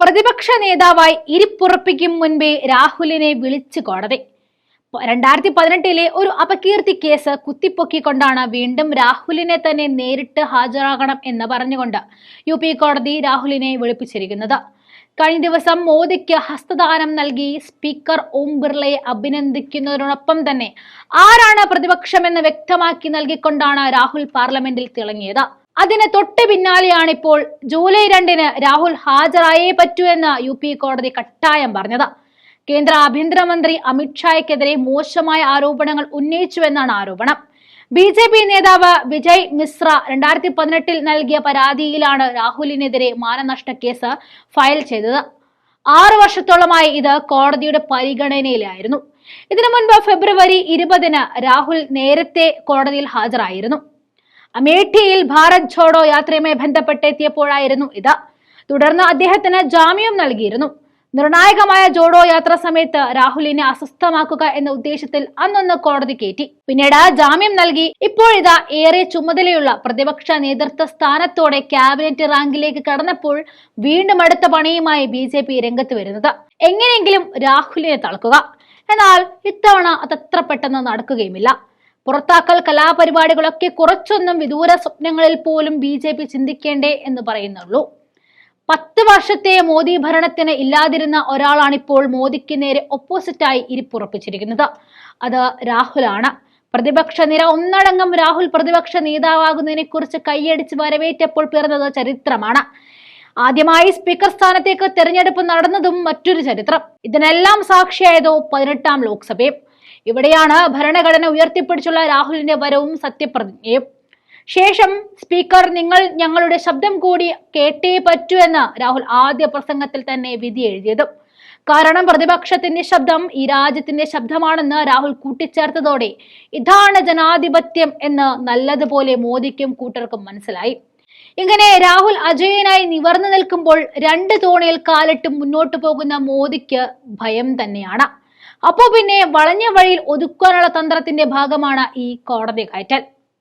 പ്രതിപക്ഷ നേതാവായി ഇരിപ്പുറപ്പിക്കും മുൻപേ രാഹുലിനെ വിളിച്ചു കോടതി. രണ്ടായിരത്തി പതിനെട്ടിലെ ഒരു അപകീർത്തി കേസ് കുത്തിപ്പൊക്കിക്കൊണ്ടാണ് വീണ്ടും രാഹുലിനെ തന്നെ നേരിട്ട് ഹാജരാകണം എന്ന് പറഞ്ഞുകൊണ്ട് യു പി കോടതി രാഹുലിനെ വിളിപ്പിച്ചിരിക്കുന്നത്. കഴിഞ്ഞ ദിവസം മോദിക്ക് ഹസ്തദാനം നൽകി സ്പീക്കർ ഓം ബിർളയെ അഭിനന്ദിക്കുന്നതിനോടൊപ്പം തന്നെ ആരാണ് പ്രതിപക്ഷമെന്ന് വ്യക്തമാക്കി നൽകിക്കൊണ്ടാണ് രാഹുൽ പാർലമെന്റിൽ തിളങ്ങിയത്. അതിന് തൊട്ട് പിന്നാലെയാണ് ഇപ്പോൾ ജൂലൈ രണ്ടിന് രാഹുൽ ഹാജരായേ പറ്റൂ എന്ന് യു പി കോടതി കട്ടായം പറഞ്ഞത്. കേന്ദ്ര ആഭ്യന്തരമന്ത്രി അമിത്ഷായ്ക്കെതിരെ മോശമായ ആരോപണങ്ങൾ ഉന്നയിച്ചുവെന്നാണ് ആരോപണം. ബി ജെ പി നേതാവ് വിജയ് മിശ്ര രണ്ടായിരത്തി പതിനെട്ടിൽ നൽകിയ പരാതിയിലാണ് രാഹുലിനെതിരെ മാനനഷ്ട കേസ് ഫയൽ ചെയ്തത്. ആറു വർഷത്തോളമായി ഇത് കോടതിയുടെ പരിഗണനയിലായിരുന്നു. ഇതിനു മുൻപ് ഫെബ്രുവരി ഇരുപതിന് രാഹുൽ നേരത്തെ കോടതിയിൽ ഹാജരായിരുന്നു. അമേഠിയിൽ ഭാരത് ഛോഡോ യാത്രയുമായി ബന്ധപ്പെട്ടെത്തിയപ്പോഴായിരുന്നു ഇത്. തുടർന്ന് അദ്ദേഹത്തിന് ജാമ്യം നൽകിയിരുന്നു. നിർണായകമായ ജോഡോ യാത്ര സമയത്ത് രാഹുലിനെ അസ്വസ്ഥമാക്കുക എന്ന ഉദ്ദേശത്തിൽ അന്നൊന്ന് കോടതി കയറ്റി. പിന്നീട് ജാമ്യം നൽകി. ഇപ്പോഴിതാ ഏറെ ചുമതലയുള്ള പ്രതിപക്ഷ നേതൃത്വ സ്ഥാനത്തോടെ ക്യാബിനറ്റ് റാങ്കിലേക്ക് കടന്നപ്പോൾ വീണ്ടും അടുത്ത പണിയുമായി ബി ജെ പി രംഗത്ത് വരുന്നത്. എങ്ങനെയെങ്കിലും രാഹുലിനെ തളക്കുക. എന്നാൽ ഇത്തവണ അതത്ര പെട്ടെന്ന് നടക്കുകയുമില്ല. പുറത്താക്കൽ കലാപരിപാടികളൊക്കെ കുറച്ചൊന്നും വിദൂര സ്വപ്നങ്ങളിൽ പോലും ബി ജെ പി ചിന്തിക്കേണ്ടേ എന്ന് പറയുന്നുള്ളൂ. പത്ത് വർഷത്തെ മോദി ഭരണത്തിന് ഇല്ലാതിരുന്ന ഒരാളാണിപ്പോൾ മോദിക്ക് നേരെ ഒപ്പോസിറ്റായി ഇരിപ്പുറപ്പിച്ചിരിക്കുന്നത്. അത് രാഹുലാണ്. പ്രതിപക്ഷ നിര ഒന്നടങ്കം രാഹുൽ പ്രതിപക്ഷ നേതാവാകുന്നതിനെ കുറിച്ച് കൈയടിച്ച് വരവേറ്റപ്പോൾ പിറന്നത് ചരിത്രമാണ്. ആദ്യമായി സ്പീക്കർ സ്ഥാനത്തേക്ക് തെരഞ്ഞെടുപ്പ് നടന്നതും മറ്റൊരു ചരിത്രം. ഇതിനെല്ലാം സാക്ഷിയായതോ പതിനെട്ടാം ലോക്സഭയും. ഇവിടെയാണ് ഭരണഘടന ഉയർത്തിപ്പിടിച്ചുള്ള രാഹുലിന്റെ വരവും സത്യപ്രതിജ്ഞയും. ശേഷം സ്പീക്കർ നിങ്ങൾ ഞങ്ങളുടെ ശബ്ദം കൂടി കേട്ടേ പറ്റൂ എന്ന് രാഹുൽ ആദ്യ പ്രസംഗത്തിൽ തന്നെ വിധി എഴുതിയത്. കാരണം പ്രതിപക്ഷത്തിന്റെ ശബ്ദം ഈ രാജ്യത്തിന്റെ ശബ്ദമാണെന്ന് രാഹുൽ കൂട്ടിച്ചേർത്തതോടെ ഇതാണ് ജനാധിപത്യം എന്ന് നല്ലതുപോലെ മോദിക്കും കൂട്ടർക്കും മനസ്സിലായി. ഇങ്ങനെ രാഹുൽ അജയനായി നിവർന്നു നിൽക്കുമ്പോൾ രണ്ട് തോണിയിൽ കാലിട്ട് മുന്നോട്ട് പോകുന്ന മോദിക്ക് ഭയം തന്നെയാണ്. അപ്പോ പിന്നെ വളഞ്ഞ വഴിയിൽ ഒതുക്കാനുള്ള തന്ത്രത്തിന്റെ ഭാഗമാണ് ഈ കോടതി കയറ്റൽ.